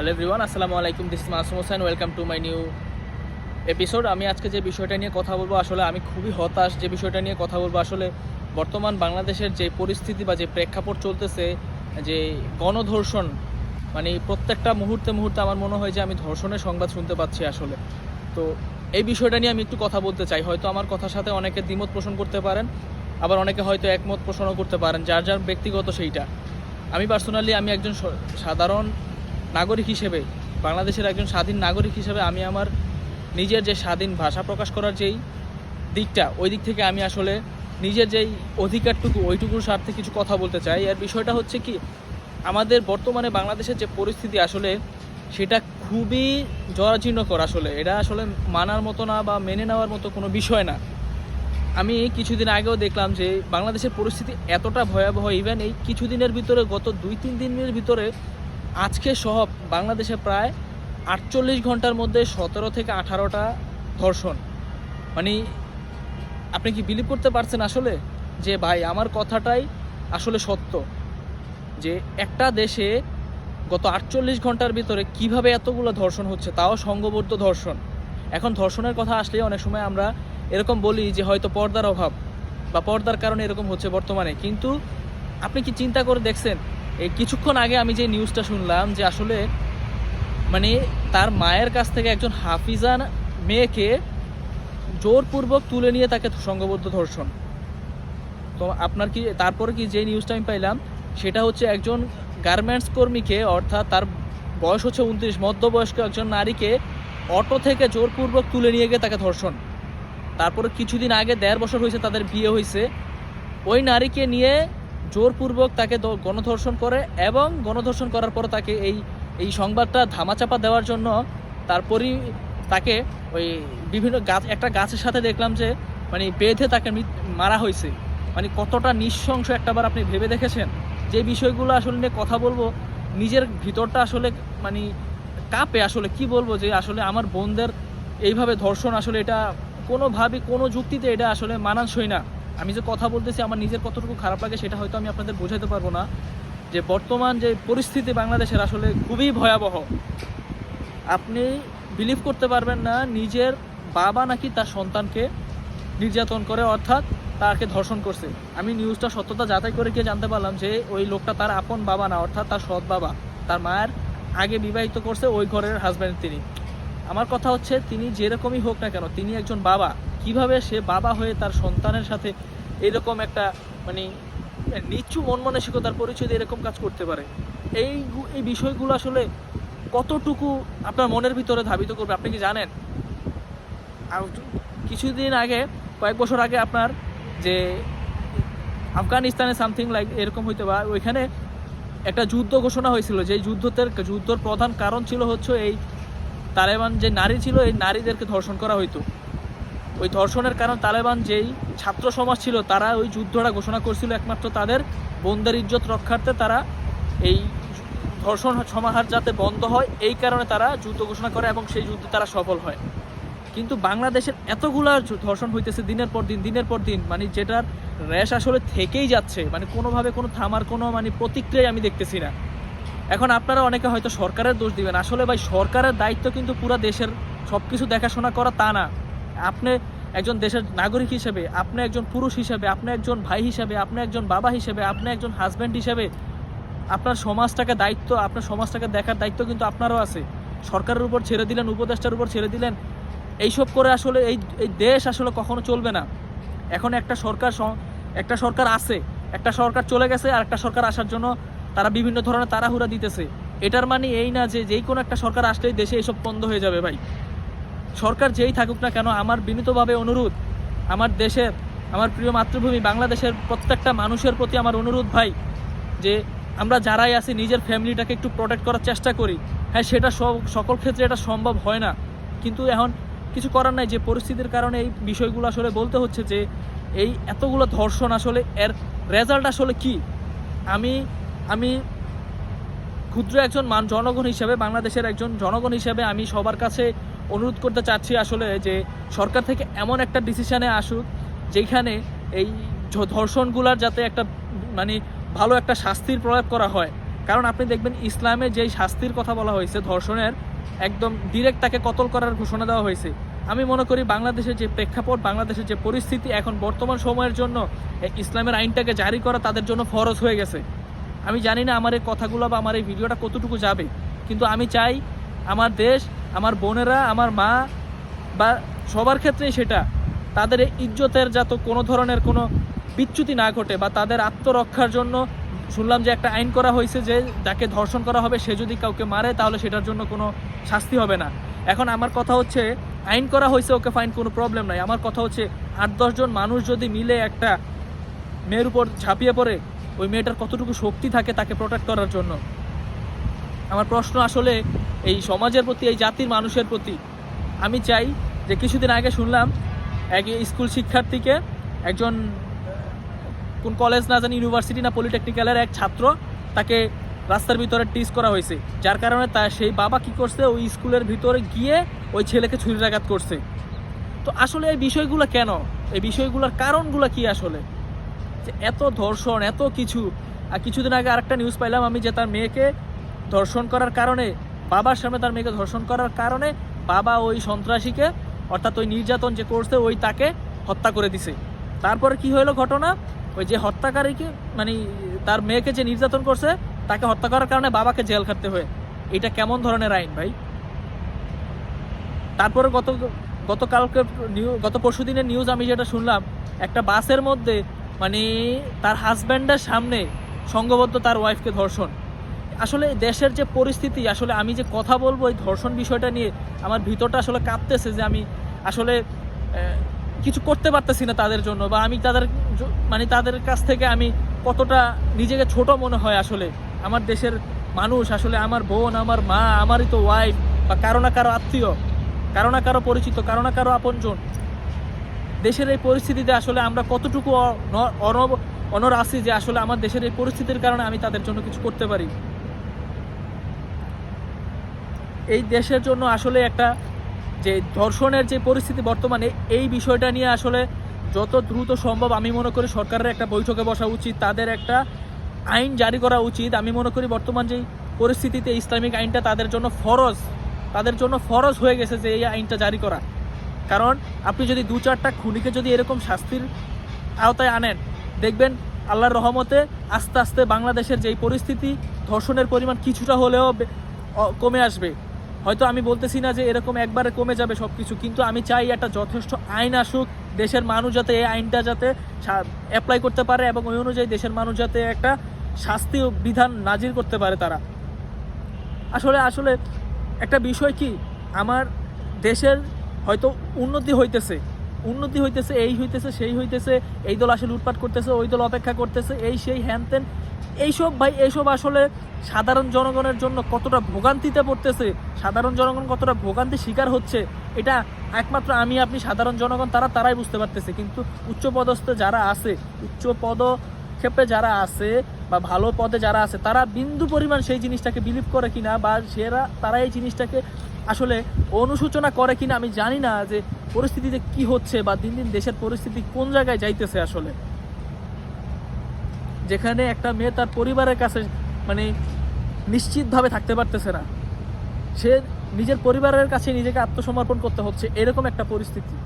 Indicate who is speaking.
Speaker 1: Hello everyone আসসালামু আলাইকুম this Masum Hossain welcome to my new episode আমি আজকে যে বিষয়টা নিয়ে কথা বলব, আসলে আমি খুবই হতাশ যে বিষয়টা নিয়ে কথা বলব। আসলে বর্তমান বাংলাদেশের যে পরিস্থিতি বা যে প্রেক্ষাপট চলতেছে, যে গণধর্ষণ মানে প্রত্যেকটা মুহূর্তে মুহূর্তে আমার মনে হয় যে আমি ধর্ষণের সংবাদ শুনতে পাচ্ছি আসলে। তো এই বিষয়টা নিয়ে আমি একটু কথা বলতে চাই। হয়তো আমার কথার সাথে অনেকে দ্বিমত পোষণ করতে পারেন, আবার অনেকে হয়তো একমত পোষণও করতে পারেন, যার যার ব্যক্তিগত সেইটা। আমি পার্সোনালি আমি একজন সাধারণ নাগরিক হিসেবে, বাংলাদেশের একজন স্বাধীন নাগরিক হিসেবে আমি আমার নিজের যে স্বাধীন ভাষা প্রকাশ করার যেই দিকটা, ওই দিক থেকে আমি আসলে নিজের যেই অধিকারটুকু, ওইটুকুর স্বার্থে কিছু কথা বলতে চাই। এর বিষয়টা হচ্ছে কি, আমাদের বর্তমানে বাংলাদেশের যে পরিস্থিতি আসলে সেটা খুবই জরাজীর্ণকর আসলে। এটা আসলে মানার মতো না বা মেনে নেওয়ার মতো কোনো বিষয় না। আমি কিছুদিন আগেও দেখলাম যে বাংলাদেশের পরিস্থিতি এতটা ভয়াবহ ইভেন এই কিছুদিনের ভিতরে, গত দুই তিন দিনের ভিতরে আজকে সহ বাংলাদেশে প্রায় আটচল্লিশ ঘণ্টার মধ্যে সতেরো থেকে আঠারোটা ধর্ষণ। মানে আপনি কি বিলিভ করতে পারছেন আসলে? যে ভাই, আমার কথাটাই আসলে সত্য। যে একটা দেশে গত আটচল্লিশ ঘণ্টার ভিতরে কীভাবে এতগুলো ধর্ষণ হচ্ছে, তাও সংঘবদ্ধ ধর্ষণ। এখন ধর্ষণের কথা আসলে অনেক সময় আমরা এরকম বলি যে হয়তো পর্দার অভাব বা পর্দার কারণে এরকম হচ্ছে বর্তমানে। কিন্তু আপনি কি চিন্তা করে দেখছেন এই কিছুক্ষণ আগে আমি যে নিউজটা শুনলাম যে আসলে মানে তার মায়ের কাছ থেকে একজন হাফিজান মেয়েকে জোরপূর্বক তুলে নিয়ে তাকে সংঘবদ্ধ ধর্ষণ। তো আপনার কি, তারপরে কি যে নিউজটা আমি পাইলাম, সেটা হচ্ছে একজন গার্মেন্টস কর্মীকে, অর্থাৎ তার বয়স হচ্ছে উনত্রিশ, মধ্যবয়স্ক একজন নারীকে অটো থেকে জোরপূর্বক তুলে নিয়ে গিয়ে তাকে ধর্ষণ। তারপরে কিছুদিন আগে দেড় বছর হয়েছে তাদের বিয়ে হয়েছে। ওই নারীকে নিয়ে জোরপূর্বক তাকে গণধর্ষণ করে এবং গণধর্ষণ করার পর তাকে এই এই সংবাদটা ধামাচাপা দেওয়ার জন্য তারপরই তাকে ওই বিভিন্ন গাছ, একটা গাছের সাথে দেখলাম যে মানে বেঁধে তাকে মারা হয়েছে। মানে কতটা নিঃশংস একটাবার আপনি ভেবে দেখেছেন? যে বিষয়গুলো আসলে নিয়ে কথা বলব, নিজের ভিতরটা আসলে মানে কাঁপে আসলে। কি বলব যে আসলে আমার বোনদের এইভাবে ধর্ষণ আসলে এটা কোনোভাবে, কোনো যুক্তিতে এটা আসলে মানানসই না। আমি যে কথা বলতেছি, আমার নিজের কতটুকু খারাপ লাগে সেটা হয়তো আমি আপনাদের বোঝাতে পারব না। যে বর্তমান যে পরিস্থিতি বাংলাদেশের আসলে খুবই ভয়াবহ। আপনি বিলিভ করতে পারবেন না, নিজের বাবা নাকি তার সন্তানকে নির্যাতন করে, অর্থাৎ তাকে ধর্ষণ করছে। আমি নিউজটা সত্যতা যাচাই করে গিয়ে জানতে পারলাম যে ওই লোকটা তার আপন বাবা না, অর্থাৎ তার সৎ বাবা। তার মায়ের আগে বিবাহিত করছে ওই ঘরের হাজব্যান্ড তিনি। আমার কথা হচ্ছে, তিনি যেরকমই হোক না কেন, তিনি একজন বাবা। কীভাবে সে বাবা হয়ে তার সন্তানের সাথে এরকম একটা মানে নিচু মন মানসিকতার পরিচয় দিয়ে এরকম কাজ করতে পারে? এই এই বিষয়গুলো আসলে কতটুকু আপনার মনের ভিতরে ধাবিত করবে, আপনি কি জানেন? আর কিছুদিন আগে, কয়েক বছর আগে আপনার যে আফগানিস্তানে সামথিং লাইক এরকম হইতে বা ওইখানে একটা যুদ্ধ ঘোষণা হয়েছিল, যে যুদ্ধতের যুদ্ধর প্রধান কারণ ছিল হচ্ছে এই তালেবান যে নারী ছিল, এই নারীদেরকে ধর্ষণ করা হইতো। ওই ধর্ষণের কারণ তালেবান যেই ছাত্র সমাজ ছিল, তারা ওই যুদ্ধটা ঘোষণা করছিল একমাত্র তাদের। বোনদের ইজ্জত রক্ষার্থে তারা এই ধর্ষণ সমাহার যাতে বন্ধ হয়, এই কারণে তারা যুদ্ধ ঘোষণা করে এবং সেই যুদ্ধে তারা সফল হয়। কিন্তু বাংলাদেশের এতগুলা ধর্ষণ হইতেছে দিনের পর দিন, দিনের পর দিন মানে যেটার র্যাশ আসলে থেকেই যাচ্ছে মানে কোনোভাবে কোনো থামার, কোনো মানে প্রতিক্রিয়া আমি দেখতেছি না। এখন আপনারা অনেকে হয়তো সরকারের দোষ দিবেন। আসলে ভাই, সরকারের দায়িত্ব কিন্তু পুরো দেশের সব কিছু দেখাশোনা করা তা না। আপনি একজন দেশের নাগরিক হিসেবে, আপনি একজন পুরুষ হিসেবে, আপনি একজন ভাই হিসেবে, আপনি একজন বাবা হিসেবে, আপনি একজন হাজব্যান্ড হিসেবে, আপনার সমাজটাকে দায়িত্ব, আপনার সমাজটাকে দেখার দায়িত্ব কিন্তু আপনারও আছে। সরকারের উপর ছেড়ে দিলেন, উপদেষ্টার উপর ছেড়ে দিলেন, এইসব করে আসলে এই এই দেশ আসলে কখনো চলবে না। এখন একটা সরকার একটা সরকার আছে, একটা সরকার চলে গেছে আর একটা সরকার আসার জন্য তারা বিভিন্ন ধরনের তাড়াহুড়া দিতেছে। এটার মানে এই না যে যেই কোনো একটা সরকার আসলেই দেশে এইসব বন্ধ হয়ে যাবে ভাই। সরকার যেই থাকুক না কেন, আমার বিনীতভাবে অনুরোধ, আমার দেশের আমার প্রিয় মাতৃভূমি বাংলাদেশের প্রত্যেকটা মানুষের প্রতি আমার অনুরোধ ভাই, যে আমরা যারাই আছি, নিজের ফ্যামিলিটাকে একটু প্রোটেক্ট করার চেষ্টা করি। হ্যাঁ সেটা সব, সকল ক্ষেত্রে এটা সম্ভব হয় না। কিন্তু এখন কিছু করার নাই, যে পরিস্থিতির কারণে এই বিষয়গুলো আসলে বলতে হচ্ছে যে, এই এতগুলো ধর্ষণ আসলে এর রেজাল্ট আসলে কি? আমি আমি ক্ষুদ্র একজন মান, জনগণ হিসেবে, বাংলাদেশের একজন জনগণ হিসেবে আমি সবার কাছে অনুরোধ করতে চাচ্ছি আসলে যে সরকার থেকে এমন একটা ডিসিশনে আসুক, যেখানে এই ধর্ষণগুলার যাতে একটা মানে ভালো একটা শাস্তির প্রয়োগ করা হয়। কারণ আপনি দেখবেন ইসলামে যেই শাস্তির কথা বলা হয়েছে, ধর্ষণের একদম ডিরেক্ট তাকে কতল করার ঘোষণা দেওয়া হয়েছে। আমি মনে করি বাংলাদেশের যে প্রেক্ষাপট, বাংলাদেশের যে পরিস্থিতি এখন বর্তমান সময়ের জন্য ইসলামের আইনটাকে জারি করা তাদের জন্য ফরজ হয়ে গেছে। আমি জানি না আমার এই কথাগুলো বা আমার এই ভিডিওটা কতটুকু যাবে, কিন্তু আমি চাই আমার দেশ আমার বোনেরা, আমার মা বা সবার ক্ষেত্রেই সেটা। তাদের ইজ্জতের যাতে কোনো ধরনের কোনো বিচ্যুতি না ঘটে বা তাদের আত্মরক্ষার জন্য শুনলাম যে একটা আইন করা হয়েছে যে যাকে ধর্ষণ করা হবে, সে যদি কাউকে মারে তাহলে সেটার জন্য কোনো শাস্তি হবে না। এখন আমার কথা হচ্ছে, আইন করা হয়েছে, ওকে ফাইন কোনো প্রবলেম নাই। আমার কথা হচ্ছে, আট দশজন মানুষ যদি মিলে একটা মেয়ের উপর ঝাঁপিয়ে পড়ে, ওই মেয়েটার কতটুকু শক্তি থাকে তাকে প্রোটেক্ট করার জন্য? আমার প্রশ্ন আসলে এই সমাজের প্রতি, এই জাতির মানুষের প্রতি। আমি চাই যে কিছুদিন আগে শুনলাম এক স্কুল শিক্ষার্থীকে একজন, কোন কলেজ না জানি ইউনিভার্সিটি না পলিটেকনিক্যালের এক ছাত্র তাকে রাস্তার ভিতরে টিস করা হয়েছে। যার কারণে তা, সেই বাবা কি করছে? ওই স্কুলের ভিতরে গিয়ে ওই ছেলেকে ছুরিরাঘাত করছে। তো আসলে এই বিষয়গুলো কেন? এই বিষয়গুলোর কারণগুলো কি আসলে? যে এত ধর্ষণ, এত কিছু। আর কিছুদিন আগে আরেকটা নিউজ পাইলাম আমি যে তার মেয়েকে ধর্ষণ করার কারণে, বাবার সামনে তার মেয়েকে ধর্ষণ করার কারণে বাবা ওই সন্ত্রাসীকে, অর্থাৎ ওই নির্যাতন যে করছে, ওই তাকে হত্যা করে দিছে। তারপরে কি হলো ঘটনা? ওই যে হত্যাকারীকে মানে তার মেয়েকে যে নির্যাতন করছে, তাকে হত্যা করার কারণে বাবাকে জেল খাটতে হয়। এটা কেমন ধরনের আইন ভাই? তারপরে গত গতকালকে গত পরশু দিনের নিউজ আমি যেটা শুনলাম, একটা বাসের মধ্যে মানে তার হাজব্যান্ডের সামনে সঙ্গবদ্ধ তার ওয়াইফকে ধর্ষণ। আসলে দেশের যে পরিস্থিতি, আসলে আমি যে কথা বলব এই ধর্ষণ বিষয়টা নিয়ে আমার ভিতরটা আসলে কাঁপতেছে যে আমি আসলে কিছু করতে পারতেছি না তাদের জন্য বা আমি তাদের মানে তাদের কাছ থেকে আমি কতটা নিজেকে ছোট মনে হয় আসলে। আমার দেশের মানুষ আসলে আমার বোন, আমার মা, আমারই তো ওয়াইফ বা কারও না কারও আত্মীয়, কারও না কারও পরিচিত, কারও না কারও আপনজন। দেশের এই পরিস্থিতিতে আসলে আমরা কতটুকু অনর আছি যে আসলে আমার দেশের এই পরিস্থিতির কারণে আমি তাদের জন্য কিছু করতে পারি। এই দেশের জন্য আসলে একটা যে ধর্ষণের যে পরিস্থিতি বর্তমানে, এই বিষয়টা নিয়ে আসলে যত দ্রুত সম্ভব আমি মনে করি সরকারের একটা বৈঠকে বসা উচিত, তাদের একটা আইন জারি করা উচিত। আমি মনে করি বর্তমান যেই পরিস্থিতিতে ইসলামিক আইনটা তাদের জন্য ফরজ, তাদের জন্য ফরজ হয়ে গেছে যে এই আইনটা জারি করা। কারণ আপনি যদি দু চারটা খুনিকে যদি এরকম শাস্তির আওতায় আনেন, দেখবেন আল্লাহর রহমতে আস্তে আস্তে বাংলাদেশের যেই পরিস্থিতি, ধর্ষণের পরিমাণ কিছুটা হলেও কমে আসবে। হয়তো আমি বলতেছি না যে এরকম একবারে কমে যাবে সব কিছু কিন্তু আমি চাই একটা যথেষ্ট আইন আসুক, দেশের মানুষ যাতে এই আইনটা যাতে অ্যাপ্লাই করতে পারে এবং ওই অনুযায়ী দেশের মানুষ যাতে একটা শাস্তি বিধান নাজির করতে পারে তারা। আসলে আসলে একটা বিষয় কি? আমার দেশের হয়তো উন্নতি হইতেছে উন্নতি হইতেছে, এই হইতেছে, সেই হইতেছে, এই দল আসলে লুটপাট করতেছে, ওই দল অপেক্ষা করতেছে, এই সেই হ্যান ত্যান। এইসব ভাই, এইসব আসলে সাধারণ জনগণের জন্য কতটা ভোগান্তিতে পড়তেছে, সাধারণ জনগণ কতটা ভোগান্তি শিকার হচ্ছে, এটা একমাত্র আমি, আপনি সাধারণ জনগণ, তারা, তারাই বুঝতে পারতেছে। কিন্তু উচ্চপদস্থ যারা আছে উচ্চ পদক্ষেপে যারা আছে বা ভালো পদে যারা আছে, তারা বিন্দু পরিমাণ সেই জিনিসটাকে বিলিভ করে কিনা বা সেরা তারা এই জিনিসটাকে আসলে অনুসূচনা করে কিনা আমি জানি না যে পরিস্থিতিতে কি হচ্ছে বা দিন দিন দেশের পরিস্থিতি কোন জায়গায় যাইতেছে আসলে। যেখানে একটা মেয়ে তার পরিবারের কাছে মানে নিশ্চিতভাবে থাকতে পারতেছে না। সে নিজের পরিবারের কাছে নিজেকে আত্মসমর্পণ করতে হচ্ছে, এরকম একটা পরিস্থিতি।